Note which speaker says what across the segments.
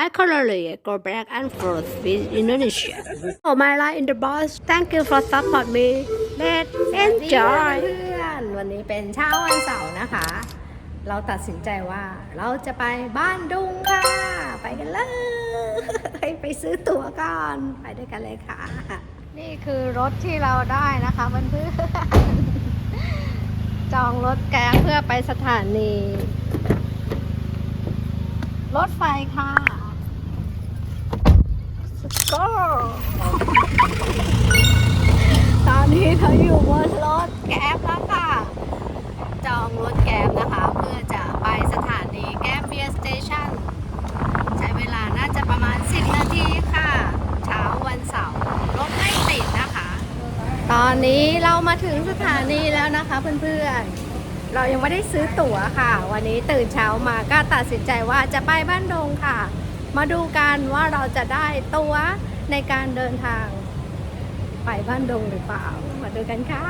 Speaker 1: I currently go back and forth with Indonesia Oh my life in the bus Thank you for support me Let's enjoy เพื่อนวันนี้เป็นเช้าวันเสาร์นะคะ เราตัดสินใจว่าเราจะไปบ้านดุงค่ะ ไปกันเลย ไปซื้อตั๋วก่อน ไปด้วยกันเลยค่ะ นี่คือรถที่เราได้นะคะเพื่อนๆจองรถแก๊งเพื่อไปสถานี รถไฟค่ะ go ตอนนี้เราอยู่บนรถแก๊บแล้วค่ะ จองรถแก๊บนะคะ เพื่อจะไปสถานีแก๊บเบียร์สเตชันใช้เวลาน่าจะประมาณ 10 นาทีค่ะ เช้าวันเสาร์รถไม่ติดนะคะ ตอนนี้เรามาถึงสถานีแล้วนะคะเพื่อนๆ เรายังไม่ได้ซื้อตั๋วค่ะ วันนี้ตื่นเช้ามาก็ตัดสินใจว่าจะไปบ้านดงค่ะ มาดูกันว่าเราจะได้ตัวในการเดินทาง ไปบ้านดงหรือเปล่า มาดูกันค่ะ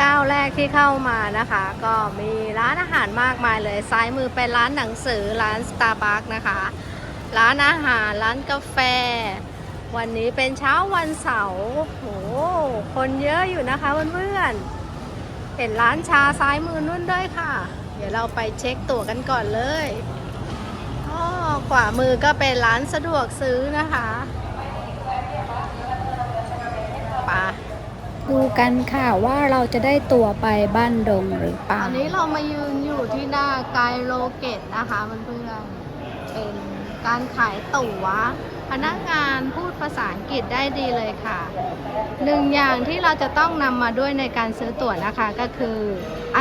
Speaker 1: ก้าวแรกที่เข้ามานะคะ ก็มีร้านอาหารมากมายเลย ซ้ายมือเป็นร้านหนังสือร้าน Starbucks นะคะ ร้านอาหารร้านกาแฟ วันนี้เป็นเช้าวันเสาร์โหคนเยอะอยู่นะคะเพื่อนๆเห็นร้านชาซ้ายมือนุ่นด้วยค่ะ เดี๋ยวเราไปเช็คตั๋วกันก่อนเลย ขวามือก็เป็นร้านสะดวกซื้อนะคะไปะ
Speaker 2: ดูกันค่ะว่าเราจะได้ตั๋วไปบ้านดงหรือเป
Speaker 1: ต
Speaker 2: ล่า
Speaker 1: อนนี้เรามายืนอยู่ที่หน้าไกด์โลเกตนะคะเพื่อนๆเป็นการขายตั๋วพนักงานพูดภาษาอังกฤษได้ดีเลยค่ะ หนึ่งอย่างที่เราจะต้องนำมาด้วยในการซื้อตั๋วนะคะก็คือ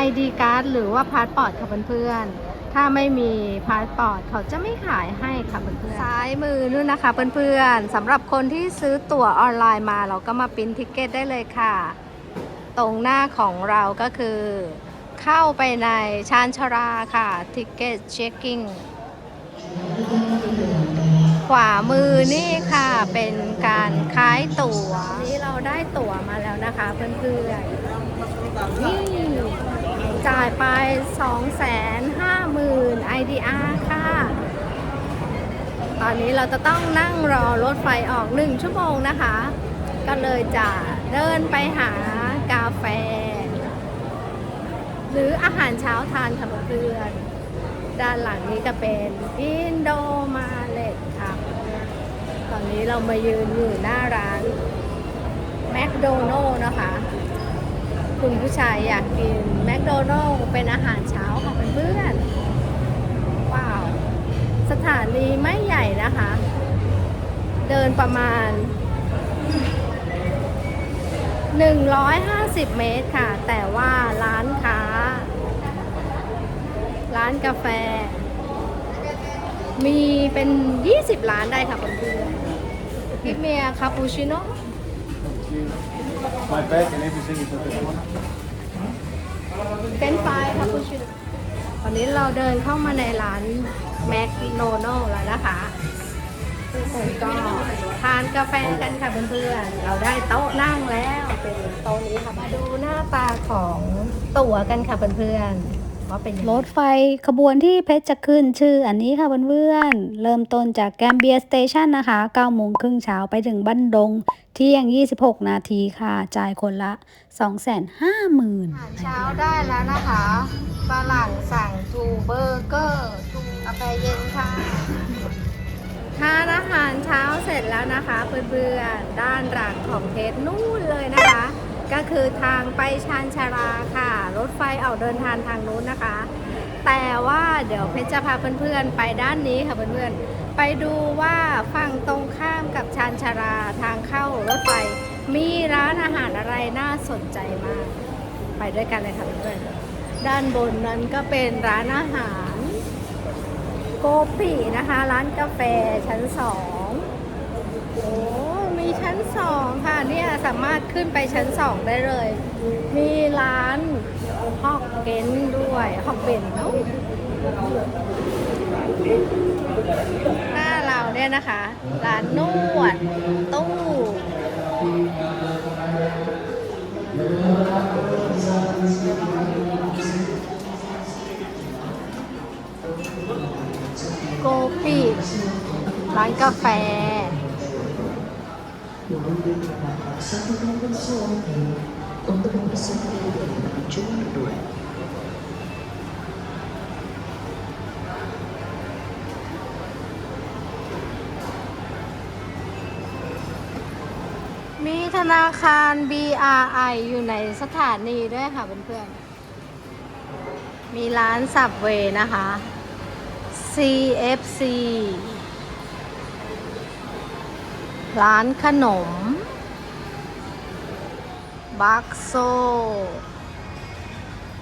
Speaker 1: ID card หรือว่าพาสปอร์ตค่ะเพื่อนๆ ถ้าไม่มีพาสปอร์ตเขาจะไม่ขายให้ค่ะเพื่อนๆซ้ายมือนู่นนะคะเพื่อนๆสำหรับคนที่ซื้อตั๋วออนไลน์มาเราก็มาปริ้นทิเกตได้เลยค่ะ ตรงหน้าของเราก็คือ เข้าไปในชานชาราค่ะ Ticket Checking ขวามือนี่ค่ะเป็นการขายตั๋วนี้เราได้ตั๋วมาแล้วนะคะเพื่อนๆนี่ จ่ายไป 250,000 IDR ค่ะ ตอนนี้เราจะต้องนั่งรอรถไฟออก 1 ชั่วโมงนะคะ ก็เลยจะเดินไปหากาแฟ หรืออาหารเช้าทานค่ะเพื่อนด้านหลังนี้ก็เป็นอินโดมาเลตค่ะ ตอนนี้เรามายืนอยู่หน้าร้านแมคโดนัลล์นะคะ คุณผู้ชายอยากกินแมคโดนัลล์เป็นอาหารเช้าค่ะเพื่อนๆว้าว สถานีไม่ใหญ่นะคะ เดินประมาณ 150 เมตรค่ะ แต่ว่าร้านค้า ร้านกาแฟ มีเป็น 20 ร้านได้ค่ะเพื่อนๆพี่เมียคาปูชิโน่
Speaker 3: My bag and everything is at the front.
Speaker 1: เป็นไฟค่ะคุณชิโน่ตอนนี้เราเดินเข้ามาในร้านแมคโนโน่แล้วนะคะทุกคนก็ทานกาแฟกันค่ะเพื่อนๆ เราได้โต๊ะนั่งแล้ว เป็นโต๊ะนี้ค่ะ มาดูหน้าตาของตั๋วกันค่ะเพื่อนๆ ว่าเป็นยังไง
Speaker 2: รถไฟขบวนที่เพชรจะขึ้นชื่ออันนี้ค่ะเพื่อนๆ เริ่มต้นจากแกมเบียสเตชันนะคะ9โมงครึ่งเช้าไปถึงบ้านดงเที่ยง 26 นาทีค่ะ จ่ายคนละ 250,000
Speaker 1: อาหารเช้าได้แล้วนะคะฝรั่งสั่งทูเบอร์เกอร์ทูกาแฟเย็นค่ะทานอาหารเช้าเสร็จแล้วนะคะ เพื่อนๆ ด้านหลังของเทสนู่นเลยนะคะ ก็คือทางไปชานชาราค่ะ รถไฟออกเดินทางทางนู้นนะคะ แต่ว่าเดี๋ยวเพชรจะพาเพื่อนๆไปด้านนี้ค่ะเพื่อนๆ ไปดูว่าฝั่งตรงข้ามกับชานชาราทางเข้ารถไฟ มีร้านอาหารอะไรน่าสนใจมาก ไปด้วยกันเลยค่ะเพื่อนๆ ด้านบนนั้นก็เป็นร้านอาหาร โกปีนะคะ ร้านกาแฟชั้นสองโอ้ สองค่ะเนี่ยสามารถขึ้นไปชั้นสองได้เลย มีร้านฮอกเก้นด้วยฮอกเบนเนาะหน้าเราเนี่ยนะคะ ร้านนวดตู้โกปีร้านกาแฟ
Speaker 4: Satu telepon suami untuk memesan diri dengan cuma dua.
Speaker 1: มีธนาคาร BRI อยู่ในสถานีด้วยค่ะเพื่อนๆ มีร้านสับเวนะคะ CFC ร้านขนม บักโซ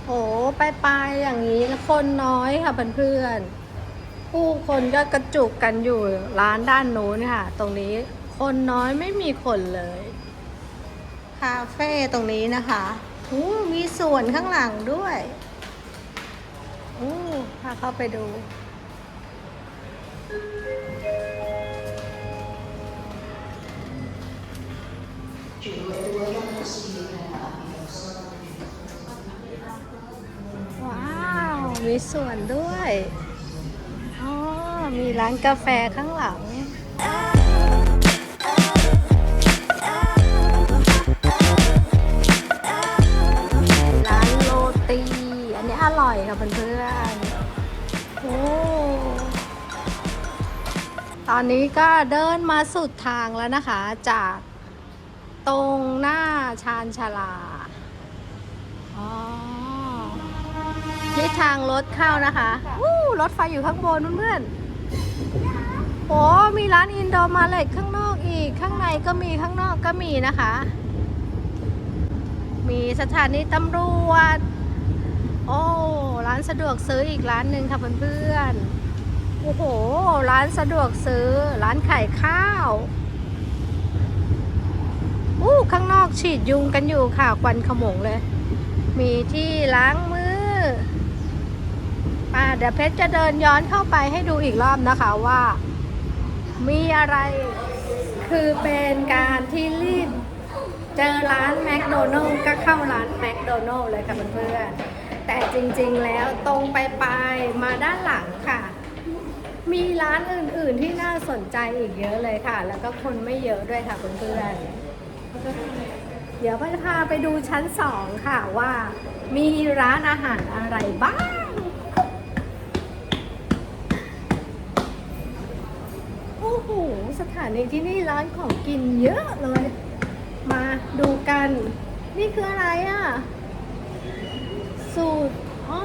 Speaker 1: โอไปไปๆอย่างนี้คนน้อยค่ะเพื่อนๆ ผู้คนก็กระจุกกันอยู่ร้านด้านนู้นค่ะ ตรงนี้คนน้อยไม่มีคนเลย คาเฟ่ตรงนี้นะคะมีสวนข้างหลังด้วยพาเข้าไปดู ว้าว มีสวนด้วย อ๋อ มีร้านกาแฟข้างหลังร้านโรตี อันนี้อร่อยค่ะเพื่อนๆโอ้ตอนนี้ก็เดินมาสุดทางแล้วนะคะจาก ตรงหน้าชานชาลา อ๋อ นี่ทางรถเข้านะคะวู้รถไฟอยู่ข้างบนเพื่อนๆโอ้มีร้านอินโดมาเลตข้างนอกอีก ข้างในก็มีข้างนอกก็มีนะคะ มีสถานีตำรวจ โอ้ร้านสะดวกซื้ออีกร้านหนึ่งค่ะเพื่อนๆ โอ้โห ร้านสะดวกซื้อ ร้านขายข้าวอู้ข้างนอก ฉีดยุงกันอยู่ค่ะควันขโมงเลย มีที่ล้างมืออ่าเดี๋ยวเพชรจะเดินย้อนเข้าไปให้ดูอีกรอบนะคะว่า มีอะไรคือเป็นการที่รีบเจอร้านแมคโดนัลล์ก็เข้าร้านแมคโดนัลล์เลยค่ะเพื่อนๆแต่จริงๆแล้วตรงไปไปมาด้านหลังค่ะ มีร้านอื่นๆที่น่าสนใจอีกเยอะเลยค่ะ แล้วก็คนไม่เยอะด้วยค่ะเพื่อนๆ เดี๋ยวจะพาไปดูชั้นสองค่ะว่ามีร้านอาหารอะไรบ้าง โอ้โห สถานีที่นี่ร้านของกินเยอะเลย มาดูกัน นี่คืออะไรอะ สูตรอ๋อ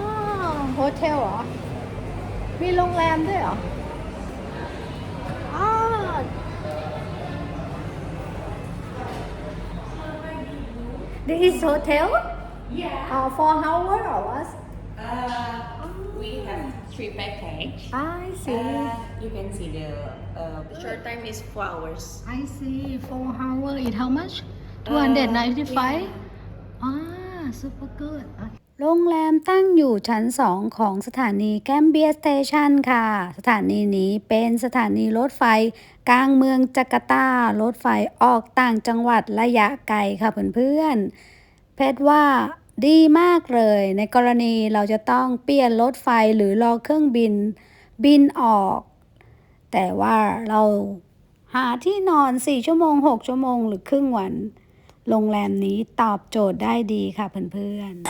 Speaker 1: โฮเทลเหรอ มีโรงแรมด้วยเหรออ๋อ This is hotel? Yeah. Uh, for how long or what?
Speaker 5: Uh, we have three package.
Speaker 1: I see.
Speaker 5: Uh, you can see the uh, short time is four hours.
Speaker 1: I see. For hour is how much? 295? Ah, super good.
Speaker 2: โรงแรมตั้งอยู่ชั้น 2 ของสถานีแกมเบียสเตชันค่ะ สถานีนี้เป็นสถานีรถไฟ กลางเมืองจาการ์ตา รถไฟออกต่างจังหวัดระยะไกลค่ะเพื่อนๆ เพชรว่าดีมากเลย ในกรณีเราจะต้องเปลี่ยนรถไฟหรือรอเครื่องบินบินออก แต่ว่าเราหาที่นอน 4 ชั่วโมง 6 ชั่วโมงหรือครึ่งวัน โรงแรมนี้ตอบโจทย์ได้ดีค่ะเพื่อนๆ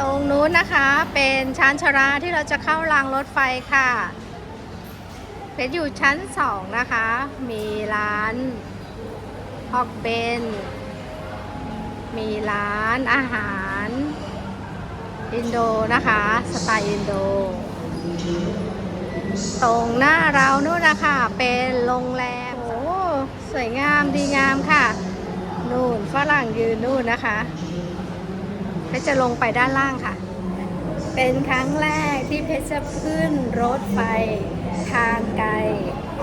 Speaker 1: ตรงนู้นนะคะเป็นชานชาราที่เราจะเข้ารางรถไฟค่ะ เป็นอยู่ชั้นสองนะคะ มีร้านฮอกเบน มีร้านอาหาร อินโดนะคะ สไตล์อินโด ตรงหน้าเรานู่นนะคะ เป็นโรงแรม โอ้ สวยงามดีงามค่ะ นู่นฝรั่งยืนนู่นนะคะเพชรจะลงไปด้านล่างค่ะ เป็นครั้งแรกที่เพชรจะขึ้นรถไฟ ทางไกล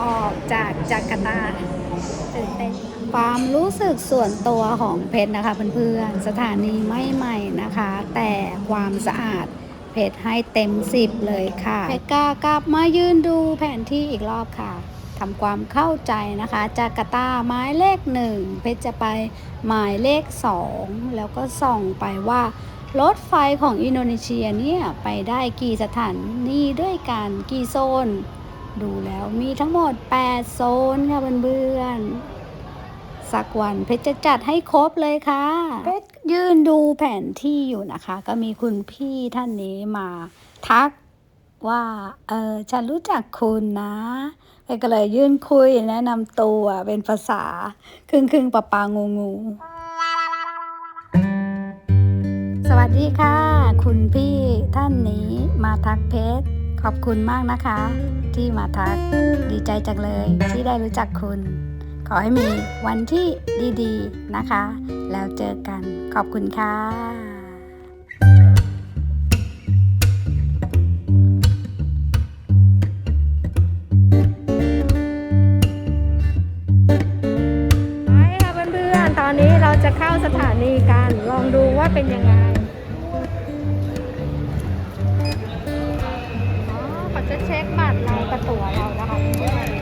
Speaker 1: ออกจากจาการ์ตาตื่นเต้น
Speaker 2: ความรู้สึกส่วนตัวของเพชรนะคะเพื่อนๆสถานีไม่ใหม่นะคะ แต่ความสะอาดเพชรให้เต็มสิบเลยค่ะเพชรกากลับมายืนดูแผนที่อีกรอบค่ะทำความเข้าใจนะคะ จาการ์ตาหมายเลขหนึ่งเพชรจะไปหมายเลขสองแล้วก็ส่องไปว่ารถไฟของอินโดนีเซียเนี่ยไปได้กี่สถานีด้วยกันกี่โซน ดูแล้วมีทั้งหมด 8 โซนค่ะเพื่อนๆ สักวันเพชรจะจัดให้ครบเลยค่ะ เพชรยืนดูแผนที่อยู่นะคะ ก็มีคุณพี่ท่านนี้มาทักว่า เออฉันรู้จักคุณนะเพชรก็เลยยื่นคุยแนะนำตัวเป็นภาษา ครึ่งครึ่งปะปางูงูสวัสดีค่ะ คุณพี่ท่านนี้มาทักเพชร ขอบคุณมากนะคะ ที่มาทักดีใจจังเลย ที่ได้รู้จักคุณ ขอให้มีวันที่ดีๆนะคะ แล้วเจอกันขอบคุณค่ะ
Speaker 1: ไปแล้วเพื่อนตอนนี้เราจะเข้าสถานีกัน ลองดูว่าเป็นยังไงับตัวเรานะ
Speaker 2: คะ